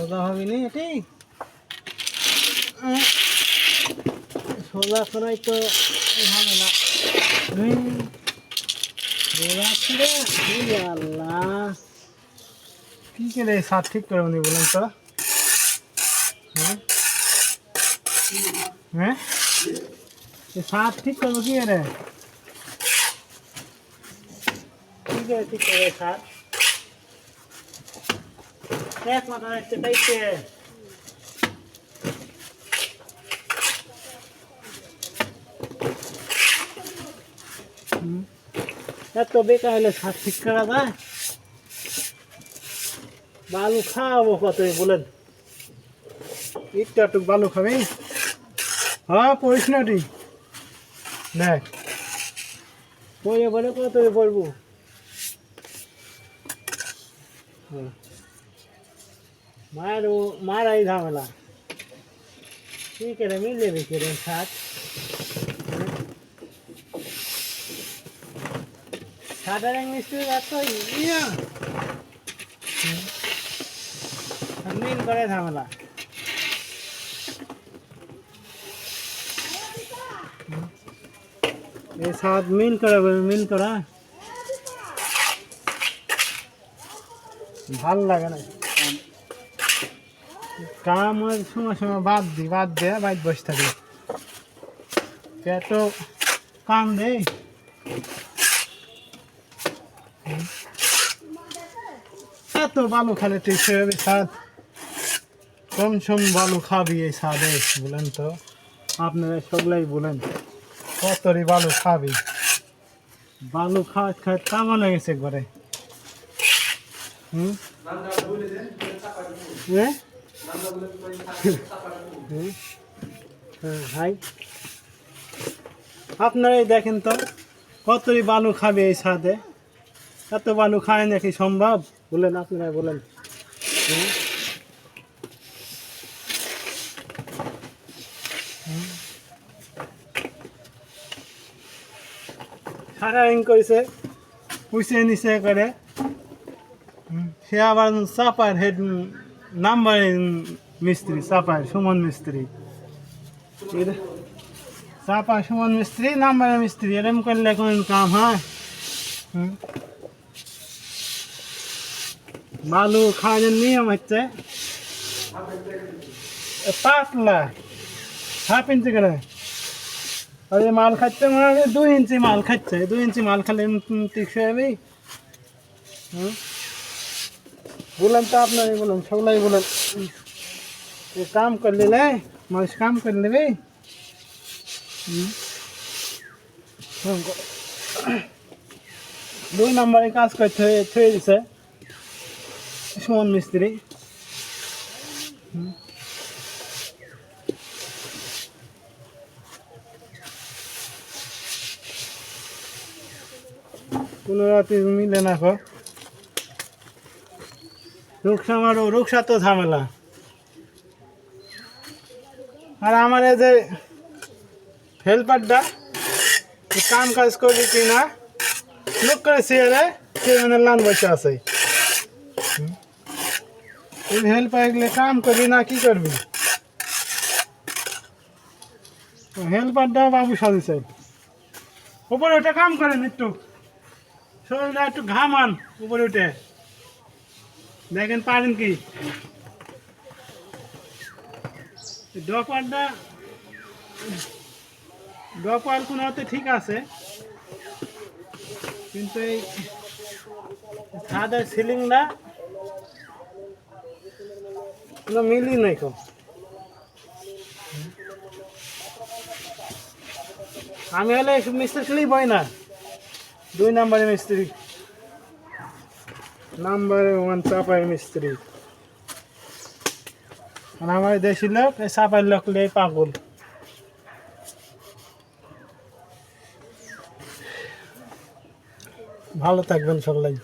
সোজা হবে নি এটি? সোজা করাই তো ভালো না। আল্লাহ। কি করে সাত ঠিক করে উনি বলেন তো? হ্যাঁ? হ্যাঁ? সাত ঠিক করব কি রে কি করে ঠিক করবে সাত? মাথা একটা পাইছে হুম। এত বেকার হলে সাত ঠিক করা যায় বালু খাওয়াবো কত বলেন একটু একটু বালু খাবি হ্যাঁ পড়িস না তুই দেখ পড়ে বলে কত পড়ব হ্যাঁ। মায়ের ও- মারাই ঝামেলা কি করে মিলে রেখে রে সাত সাদার মিস্ত্রি এত ইয়া মিল করে ঝামেলা এই সাত মিল করে মিল করা ভালো লাগে না কাম সময় সময় বাদ দিই বাদ দিয়ে বাইর বসে থাকি। পেট কাম দেই এত বালু খালে তুই সেভাবে সাদ কম সম বালু খাবি এই সাদে বলেন তো। আপনারা সবলাই বলেন কতরি বালু খাবি? বালু খাওয়া খাওয়া কামা লেগেছে ঘরে হুম হুম? হ্যাঁ, হাই আপনারাই দেখেন তো, কতই বালু খাবে এই সাদে এত বালু খায় নাকি সম্ভব বলেন, আপনারা বলেন হুম? হুম? সারা ইং করেছে পুষে নিচে করে সে আবার চাপার হেড নাম্বার মিস্ত্রি চাপার সুমন মিস্ত্রি। এর- চাপা, সুমন মিস্ত্রি নাম্বার মিস্ত্রি, এরম করলে কোন কাম হয়। বালু খাওয়ানোর নিয়ম হচ্ছে, পাতলা, হাফ ইঞ্চি করে। আর মাল খাচ্ছে মানে দুই ইঞ্চি মাল খাচ্ছে। দুই ইঞ্চি মাল খেলে টিকসে যাবি। হুম? বললাম তো আপনারই বললাম সবলাই বলেন এ কাম করে নিলে মানুষ কাম করে নেবে হুম। হুম, গ- দুই নম্বরে কাজ করতে থয়ে দিছে সুমন মিস্ত্রি হুম। কোনো রাতে মিলে না খো রুকসা মারো, রুকসা তো ঝামেলা। আর আমার এই যে হেল্পারটা কাম কাজ করবি কি না, লোক করে সিয়ারে সে মানে লান বসে আছে। এই হেল্পার এগুলো কাম করবি না, কি করবি? হেল্পারটা বাবু সাজিছে উপরে উঠে কাম করেন একটু শরীরটা একটু ঘামান উপরে উঠে। দেখেন, পারেন কি? ডপারটা ডপার কোনো হতে ঠিক আছে, কিন্তু এই ছাদের সিলিংটা কোনো মিলই নাই কো। আমি হলে মিস্ত্রি বই না, দুই নম্বরের মিস্ত্রি। নাম্বার ওয়ান চাপাই মিস্ত্রি আমার দেশি লোক, এই চাপাই লোক লে পাগল। ভালো থাকবেন সবাই